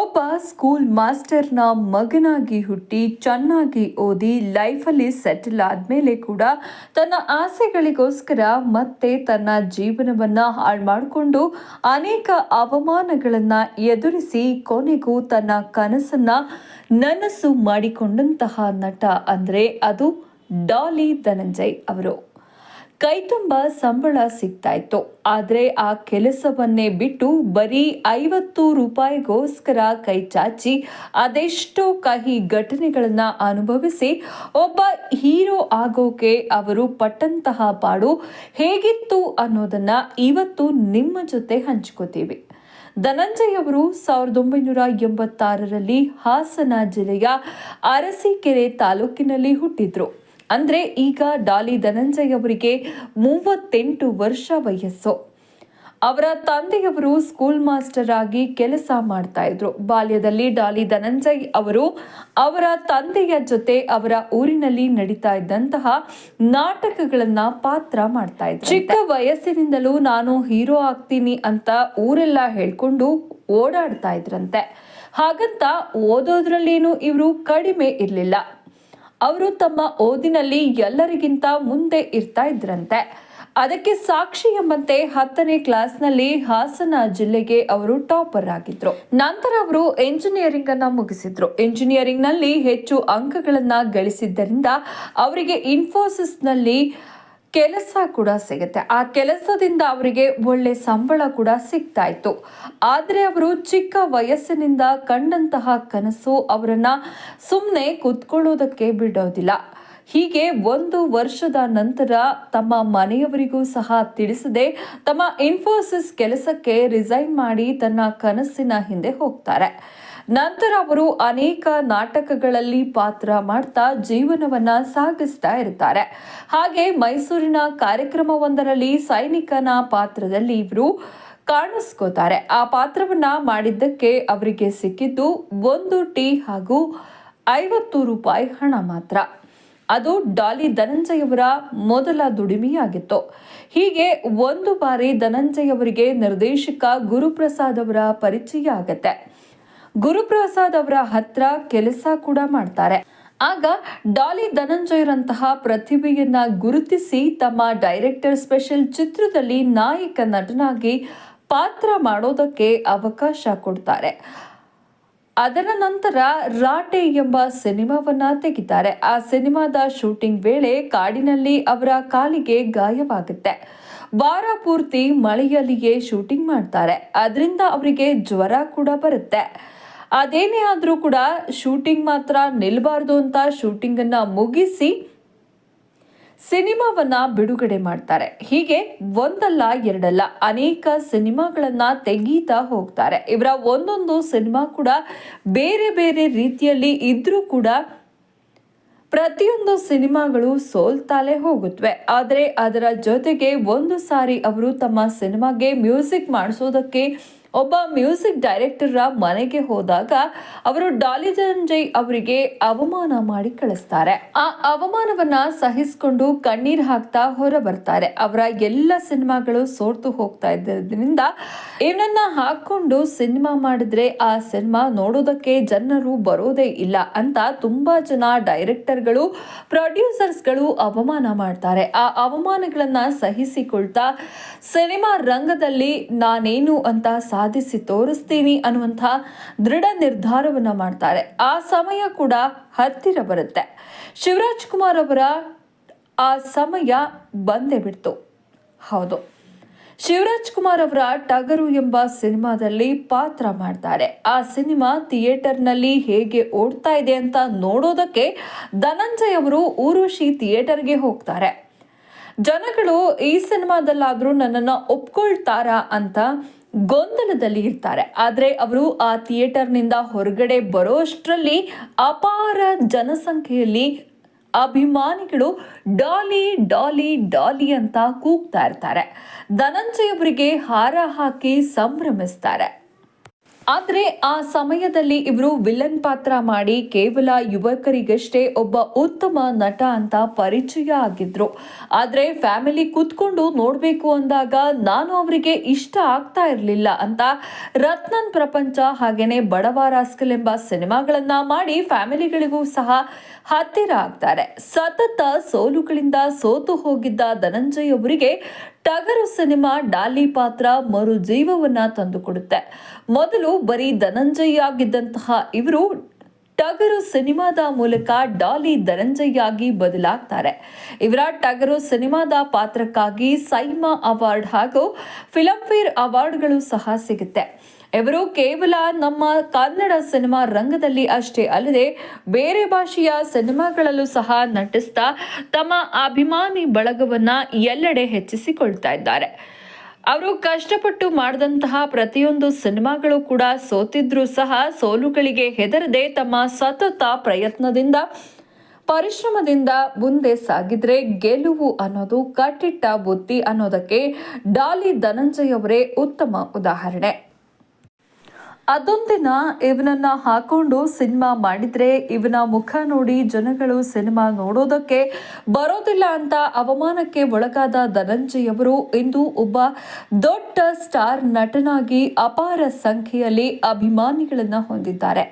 ಒಬ್ಬ ಸ್ಕೂಲ್ ಮಾಸ್ಟರ್ನ ಮಗನಾಗಿ ಹುಟ್ಟಿ ಚೆನ್ನಾಗಿ ಓದಿ ಲೈಫಲ್ಲಿ ಸೆಟಲ್ ಆದಮೇಲೆ ಕೂಡ ತನ್ನ ಆಸೆಗಳಿಗೋಸ್ಕರ ಮತ್ತೆ ತನ್ನ ಜೀವನವನ್ನ ಹಾಳು ಮಾಡಿಕೊಂಡು ಅನೇಕ ಅವಮಾನಗಳನ್ನ ಎದುರಿಸಿ ಕೊನೆಗೂ ತನ್ನ ಕನಸನ್ನ ನನಸು ಮಾಡಿಕೊಂಡಂತಹ ನಟ ಅಂದ್ರೆ ಅದು ಡಾಲಿ ಧನಂಜಯ್ ಅವರು. ಕೈ ತುಂಬ ಸಂಬಳ ಸಿಗ್ತಾ ಇತ್ತು ಆದರೆ ಆ ಕೆಲಸವನ್ನೇ ಬಿಟ್ಟು ಬರೀ ಐವತ್ತು ರೂಪಾಯಿಗೋಸ್ಕರ ಕೈ ಚಾಚಿ ಅದೆಷ್ಟೋ ಕಹಿ ಘಟನೆಗಳನ್ನು ಅನುಭವಿಸಿ ಒಬ್ಬ ಹೀರೋ ಆಗೋಕೆ ಅವರು ಪಟ್ಟಂತಹ ಪಾಡು ಹೇಗಿತ್ತು ಅನ್ನೋದನ್ನ ಇವತ್ತು ನಿಮ್ಮ ಜೊತೆ ಹಂಚ್ಕೋತೀವಿ. ಧನಂಜಯ್ ಅವರು ಸಾವಿರದ ಒಂಬೈನೂರ ಎಂಬತ್ತಾರರಲ್ಲಿ ಹಾಸನ ಜಿಲ್ಲೆಯ ಅರಸೀಕೆರೆ ತಾಲೂಕಿನಲ್ಲಿ ಹುಟ್ಟಿದ್ರು. ಅಂದ್ರೆ ಈಗ ಡಾಲಿ ಧನಂಜಯ್ ಅವರಿಗೆ ಮೂವತ್ತೆಂಟು ವರ್ಷ ವಯಸ್ಸು. ಅವರ ತಂದೆಯವರು ಸ್ಕೂಲ್ ಮಾಸ್ಟರ್ ಆಗಿ ಕೆಲಸ ಮಾಡ್ತಾ ಇದ್ರು. ಬಾಲ್ಯದಲ್ಲಿ ಡಾಲಿ ಧನಂಜಯ್ ಅವರು ಅವರ ತಂದೆಯ ಜೊತೆ ಅವರ ಊರಿನಲ್ಲಿ ನಡೀತಾ ಇದ್ದಂತಹ ನಾಟಕಗಳನ್ನ ಪಾತ್ರ ಮಾಡ್ತಾ ಇದ್ರು. ಚಿಕ್ಕ ವಯಸ್ಸಿನಿಂದಲೂ ನಾನು ಹೀರೋ ಆಗ್ತೀನಿ ಅಂತ ಊರೆಲ್ಲ ಹೇಳ್ಕೊಂಡು ಓಡಾಡ್ತಾ ಇದ್ರಂತೆ. ಹಾಗಂತ ಓದೋದ್ರಲ್ಲೇನು ಇವರು ಕಡಿಮೆ ಇರಲಿಲ್ಲ. ಅವರು ತಮ್ಮ ಓದಿನಲ್ಲಿ ಎಲ್ಲರಿಗಿಂತ ಮುಂದೆ ಇರ್ತಾ ಇದ್ರಂತೆ. ಅದಕ್ಕೆ ಸಾಕ್ಷಿ ಎಂಬಂತೆ ಹತ್ತನೇ ಕ್ಲಾಸ್ನಲ್ಲಿ ಹಾಸನ ಜಿಲ್ಲೆಗೆ ಅವರು ಟಾಪರ್ ಆಗಿದ್ರು. ನಂತರ ಅವರು ಎಂಜಿನಿಯರಿಂಗ್ ಅನ್ನ ಮುಗಿಸಿದ್ರು. ಎಂಜಿನಿಯರಿಂಗ್ನಲ್ಲಿ ಹೆಚ್ಚು ಅಂಕಗಳನ್ನು ಗಳಿಸಿದ್ದರಿಂದ ಅವರಿಗೆ ಇನ್ಫೋಸಿಸ್ನಲ್ಲಿ ಕೆಲಸ ಕೂಡ ಸಿಗುತ್ತೆ. ಆ ಕೆಲಸದಿಂದ ಅವರಿಗೆ ಒಳ್ಳೆ ಸಂಬಳ ಕೂಡ ಸಿಗ್ತಾ ಇತ್ತು ಆದರೆ ಅವರು ಚಿಕ್ಕ ವಯಸ್ಸಿನಿಂದ ಕಂಡಂತಹ ಕನಸು ಅವರನ್ನ ಸುಮ್ಮನೆ ಕುತ್ಕೊಳ್ಳೋದಕ್ಕೆ ಬಿಡೋದಿಲ್ಲ. ಹೀಗೆ ಒಂದು ವರ್ಷದ ನಂತರ ತಮ್ಮ ಮನೆಯವರಿಗೂ ಸಹ ತಿಳಿಸದೆ ತಮ್ಮ ಇನ್ಫೋಸಿಸ್ ಕೆಲಸಕ್ಕೆ ರಿಸೈನ್ ಮಾಡಿ ತನ್ನ ಕನಸಿನ ಹಿಂದೆ ಹೋಗ್ತಾರೆ. ನಂತರ ಅವರು ಅನೇಕ ನಾಟಕಗಳಲ್ಲಿ ಪಾತ್ರ ಮಾಡ್ತಾ ಜೀವನವನ್ನ ಸಾಗಿಸ್ತಾ ಇರ್ತಾರೆ. ಹಾಗೆ ಮೈಸೂರಿನ ಕಾರ್ಯಕ್ರಮವೊಂದರಲ್ಲಿ ಸೈನಿಕನ ಪಾತ್ರದಲ್ಲಿ ಇವರು ಕಾಣಿಸ್ಕೋತಾರೆ. ಆ ಪಾತ್ರವನ್ನ ಮಾಡಿದ್ದಕ್ಕೆ ಅವರಿಗೆ ಸಿಕ್ಕಿದ್ದು ಒಂದು ಟೀ ಹಾಗೂ ಐವತ್ತು ರೂಪಾಯಿ ಹಣ ಮಾತ್ರ. ಅದು ಡಾಲಿ ಧನಂಜಯ್ ಅವರ ಮೊದಲ ದುಡಿಮೆಯಾಗಿತ್ತು. ಹೀಗೆ ಒಂದು ಬಾರಿ ಧನಂಜಯ್ ಅವರಿಗೆ ನಿರ್ದೇಶಕ ಗುರುಪ್ರಸಾದ್ ಅವರ ಪರಿಚಯ ಆಗತ್ತೆ. ಗುರುಪ್ರಸಾದ್ ಅವರ ಹತ್ರ ಕೆಲಸ ಕೂಡ ಮಾಡ್ತಾರೆ. ಆಗ ಡಾಲಿ ಧನಂಜಯರಂತಹ ಪ್ರತಿಭೆಯನ್ನ ಗುರುತಿಸಿ ತಮ್ಮ ಡೈರೆಕ್ಟರ್ ಸ್ಪೆಷಲ್ ಚಿತ್ರದಲ್ಲಿ ನಾಯಕ ನಟನಾಗಿ ಪಾತ್ರ ಮಾಡೋದಕ್ಕೆ ಅವಕಾಶ ಕೊಡ್ತಾರೆ. ಅದರ ನಂತರ ರಾಟೆ ಎಂಬ ಸಿನಿಮಾವನ್ನ ತೆಗಿತಾರೆ. ಆ ಸಿನಿಮಾದ ಶೂಟಿಂಗ್ ವೇಳೆ ಕಾಡಿನಲ್ಲಿ ಅವರ ಕಾಲಿಗೆ ಗಾಯವಾಗುತ್ತೆ. ವಾರ ಪೂರ್ತಿ ಮಳೆಯಲ್ಲಿಯೇ ಶೂಟಿಂಗ್ ಮಾಡ್ತಾರೆ. ಅದರಿಂದ ಅವರಿಗೆ ಜ್ವರ ಕೂಡ ಬರುತ್ತೆ. ಅದೇನೇ ಆದರೂ ಕೂಡ ಶೂಟಿಂಗ್ ಮಾತ್ರ ನಿಲ್ಬಾರ್ದು ಅಂತ ಶೂಟಿಂಗನ್ನು ಮುಗಿಸಿ ಸಿನಿಮಾವನ್ನ ಬಿಡುಗಡೆ ಮಾಡ್ತಾರೆ. ಹೀಗೆ ಒಂದಲ್ಲ ಎರಡಲ್ಲ ಅನೇಕ ಸಿನಿಮಾಗಳನ್ನ ತೆಗೀತಾ ಹೋಗ್ತಾರೆ. ಇವರ ಒಂದೊಂದು ಸಿನಿಮಾ ಕೂಡ ಬೇರೆ ಬೇರೆ ರೀತಿಯಲ್ಲಿ ಇದ್ರೂ ಕೂಡ ಪ್ರತಿಯೊಂದು ಸಿನಿಮಾಗಳು ಸೋಲ್ತಾಲೆ ಹೋಗುತ್ತವೆ ಆದರೆ ಅದರ ಜೊತೆಗೆ ಒಂದು ಸಾರಿ ಅವರು ತಮ್ಮ ಸಿನಿಮಾಗೆ ಮ್ಯೂಸಿಕ್ ಮಾಡಿಸೋದಕ್ಕೆ ಒಬ್ಬ ಮ್ಯೂಸಿಕ್ ಡೈರೆಕ್ಟರ್ ಮನೆಗೆ ಹೋದಾಗ ಅವರು ಡಾಲಿ ಜಂಜಯ್ ಅವರಿಗೆ ಅವಮಾನ ಮಾಡಿ ಕಳಿಸ್ತಾರೆ. ಆ ಅವಮಾನವನ್ನ ಸಹಿಸಿಕೊಂಡು ಕಣ್ಣೀರ್ ಹಾಕ್ತಾ ಹೊರ ಬರ್ತಾರೆ ಅವರ ಎಲ್ಲ ಸಿನಿಮಾಗಳು ಸೋರ್ತು ಹೋಗ್ತಾ ಇದ್ದರಿಂದ ಇವನನ್ನ ಹಾಕೊಂಡು ಸಿನಿಮಾ ಮಾಡಿದ್ರೆ ಆ ಸಿನಿಮಾ ನೋಡೋದಕ್ಕೆ ಜನರು ಬರೋದೇ ಇಲ್ಲ ಅಂತ ತುಂಬಾ ಜನ ಡೈರೆಕ್ಟರ್ಗಳು, ಪ್ರೊಡ್ಯೂಸರ್ಸ್ಗಳು ಅವಮಾನ ಮಾಡ್ತಾರೆ. ಆ ಅವಮಾನಗಳನ್ನ ಸಹಿಸಿಕೊಳ್ತಾ ಸಿನಿಮಾ ರಂಗದಲ್ಲಿ ನಾನೇನು ಅಂತ ಸಾಧಿಸಿ ತೋರಿಸ್ತೀನಿ ಅನ್ನುವಂಥ ದೃಢ ನಿರ್ಧಾರವನ್ನ ಮಾಡ್ತಾರೆ. ಆ ಸಮಯ ಕೂಡ ಹತ್ತಿರ ಬರುತ್ತೆ. ಶಿವರಾಜ್ ಕುಮಾರ್ ಅವರ ಆ ಸಮಯ ಬಂದೇ ಬಿಡ್ತು. ಹೌದು. ಶಿವರಾಜ್ ಕುಮಾರ್ ಅವರ ಟಗರು ಎಂಬ ಸಿನಿಮಾದಲ್ಲಿ ಪಾತ್ರ ಮಾಡ್ತಾರೆ. ಆ ಸಿನಿಮಾ ಥಿಯೇಟರ್ನಲ್ಲಿ ಹೇಗೆ ಓಡ್ತಾ ಇದೆ ಅಂತ ನೋಡೋದಕ್ಕೆ ಧನಂಜಯ್ ಅವರು ಊರ್ವಶಿ ಥಿಯೇಟರ್ಗೆ ಹೋಗ್ತಾರೆ. ಜನಗಳು ಈ ಸಿನಿಮಾದಲ್ಲಾದರೂ ನನ್ನನ್ನು ಒಪ್ಕೊಳ್ತಾರಾ ಅಂತ ಗೊಂದಲದಲ್ಲಿ ಇರ್ತಾರೆ. ಆದರೆ ಅವರು ಆ ಥಿಯೇಟರ್ನಿಂದ ಹೊರಗಡೆ ಬರೋಷ್ಟರಲ್ಲಿ ಅಪಾರ ಜನಸಂಖ್ಯೆಯಲ್ಲಿ ಅಭಿಮಾನಿಗಳು ಡಾಲಿ ಡಾಲಿ ಡಾಲಿ ಅಂತ ಕೂಗ್ತಾ ಇರ್ತಾರೆ. ಧನಂಜಯ್ ಅವರಿಗೆ ಹಾರ ಹಾಕಿ ಸಂಭ್ರಮಿಸ್ತಾರೆ. ಆದ್ರೆ ಆ ಸಮಯದಲ್ಲಿ ಇವರು ವಿಲನ್ ಪಾತ್ರ ಮಾಡಿ ಕೇವಲ ಯುವಕರಿಗಷ್ಟೇ ಒಬ್ಬ ಉತ್ತಮ ನಟ ಅಂತ ಪರಿಚಯ ಆಗಿದ್ರು. ಆದರೆ ಫ್ಯಾಮಿಲಿ ಕೂತ್ಕೊಂಡು ನೋಡಬೇಕು ಅಂದಾಗ ನಾನು ಅವರಿಗೆ ಇಷ್ಟ ಆಗ್ತಾ ಇರಲಿಲ್ಲ ಅಂತ ರತ್ನನ್ ಪ್ರಪಂಚ ಹಾಗೇನೆ ಬಡವ ರಾಸ್ಕಲ್ ಎಂಬ ಸಿನಿಮಾಗಳನ್ನ ಮಾಡಿ ಫ್ಯಾಮಿಲಿಗಳಿಗೂ ಸಹ ಹತ್ತಿರ ಆಗ್ತಾರೆ. ಸತತ ಸೋಲುಗಳಿಂದ ಸೋತು ಹೋಗಿದ್ದ ಧನಂಜಯ್ ಅವರಿಗೆ ಟಗರು ಸಿನಿಮಾ ಡಾಲಿ ಪಾತ್ರ ಮರು ಜೀವವನ್ನ ತಂದುಕೊಡುತ್ತೆ. ಮೊದಲು ಬರೀ ಧನಂಜಯ್ ಆಗಿದ್ದಂತಹ ಇವರು ಟಗರು ಸಿನಿಮಾದ ಮೂಲಕ ಡಾಲಿ ಧನಂಜಯ್ ಆಗಿ ಬದಲಾಗ್ತಾರೆ. ಇವರ ಟಗರು ಸಿನಿಮಾದ ಪಾತ್ರಕ್ಕಾಗಿ ಸೈಮಾ ಅವಾರ್ಡ್ ಹಾಗೂ ಫಿಲಂಫೇರ್ ಅವಾರ್ಡ್ಗಳು ಸಹ ಸಿಗುತ್ತೆ. ಇವರು ಕೇವಲ ನಮ್ಮ ಕನ್ನಡ ಸಿನಿಮಾ ರಂಗದಲ್ಲಿ ಅಷ್ಟೇ ಅಲ್ಲದೆ ಬೇರೆ ಭಾಷೆಯ ಸಿನಿಮಾಗಳಲ್ಲೂ ಸಹ ನಟಿಸ್ತಾ ತಮ್ಮ ಅಭಿಮಾನಿ ಬಳಗವನ್ನ ಎಲ್ಲೆಡೆ ಹೆಚ್ಚಿಸಿಕೊಳ್ತಾ ಇದ್ದಾರೆ. ಅವರು ಕಷ್ಟಪಟ್ಟು ಮಾಡಿದಂತಹ ಪ್ರತಿಯೊಂದು ಸಿನಿಮಾಗಳು ಕೂಡ ಸೋತಿದ್ರೂ ಸಹ ಸೋಲುಗಳಿಗೆ ಹೆದರದೆ ತಮ್ಮ ಸತತ ಪ್ರಯತ್ನದಿಂದ, ಪರಿಶ್ರಮದಿಂದ ಮುಂದೆ ಸಾಗಿದ್ರೆ ಗೆಲುವು ಅನ್ನೋದು ಕಟ್ಟಿಟ್ಟ ಬುತ್ತಿ ಅನ್ನೋದಕ್ಕೆ ಡಾಲಿ ಧನಂಜಯ್ ಅವರೇ ಉತ್ತಮ ಉದಾಹರಣೆ. ಅದೊಂದಿನ ಇವನನ್ನ ಹಾಕೊಂಡು ಸಿನಿಮಾ ಮಾಡಿದ್ರೆ ಇವನ ಮುಖ ನೋಡಿ ಜನಗಳು ಸಿನಿಮಾ ನೋಡೋದಕ್ಕೆ ಬರೋದಿಲ್ಲ ಅಂತ ಅವಮಾನಕ್ಕೆ ಒಳಗಾದ ಧನಂಜಯವರು ಇಂದು ಒಬ್ಬ ದೊಡ್ಡ ಸ್ಟಾರ್ ನಟನಾಗಿ ಅಪಾರ ಸಂಖ್ಯೆಯಲ್ಲಿ ಅಭಿಮಾನಿಗಳನ್ನ ಹೊಂದಿದ್ದಾರೆ.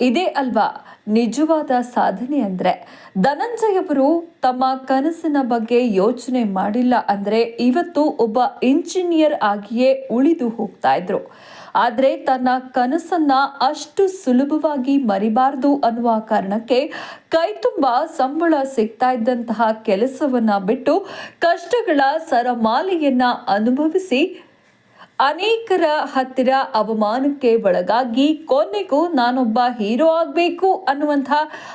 ಇದೇ ಅಲ್ವಾ ನಿಜವಾದ ಸಾಧನೆ ಅಂದ್ರೆ? ಧನಂಜಯವರು ತಮ್ಮ ಕನಸಿನ ಬಗ್ಗೆ ಯೋಚನೆ ಮಾಡಿಲ್ಲ ಅಂದ್ರೆ ಇವತ್ತು ಒಬ್ಬ ಇಂಜಿನಿಯರ್ ಆಗಿಯೇ ಉಳಿದು ಹೋಗ್ತಾ ಇದ್ರು. ಆದರೆ ತನ್ನ ಕನಸನ್ನ ಅಷ್ಟು ಸುಲಭವಾಗಿ ಮರಿಬಾರದು ಅನ್ನುವ ಕಾರಣಕ್ಕೆ ಕೈ ತುಂಬ ಸಂಬಳ ಸಿಗ್ತಾ ಇದ್ದಂತಹ ಕೆಲಸವನ್ನ ಬಿಟ್ಟು ಕಷ್ಟಗಳ ಸರಮಾಲೆಯನ್ನ ಅನುಭವಿಸಿ ಅನೇಕರ ಹತ್ತಿರ ಅವಮಾನಕ್ಕೆ ಒಳಗಾಗಿ ಕೊನೆಗೂ ನಾನೊಬ್ಬ ಹೀರೋ ಆಗಬೇಕು ಅನ್ನುವಂಥ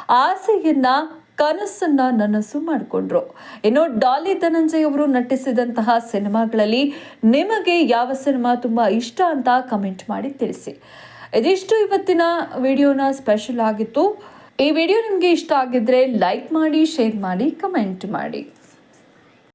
ಆಸೆಯನ್ನ ಕನಸನ್ನ ನನಸು ಮಾಡಿಕೊಂಡ್ರು. ಇನ್ನು ಡಾಲಿ ಧನಂಜಯ್ ಅವರು ನಟಿಸಿದಂತಹ ಸಿನಿಮಾಗಳಲ್ಲಿ ನಿಮಗೆ ಯಾವ ಸಿನಿಮಾ ತುಂಬಾ ಇಷ್ಟ ಅಂತ ಕಮೆಂಟ್ ಮಾಡಿ ತಿಳಿಸಿ. ಇದಿಷ್ಟು ಇವತ್ತಿನ ವಿಡಿಯೋನ ಸ್ಪೆಷಲ್ ಆಗಿತ್ತು. ಈ ವಿಡಿಯೋ ನಿಮಗೆ ಇಷ್ಟ ಆಗಿದ್ರೆ ಲೈಕ್ ಮಾಡಿ, ಶೇರ್ ಮಾಡಿ, ಕಮೆಂಟ್ ಮಾಡಿ.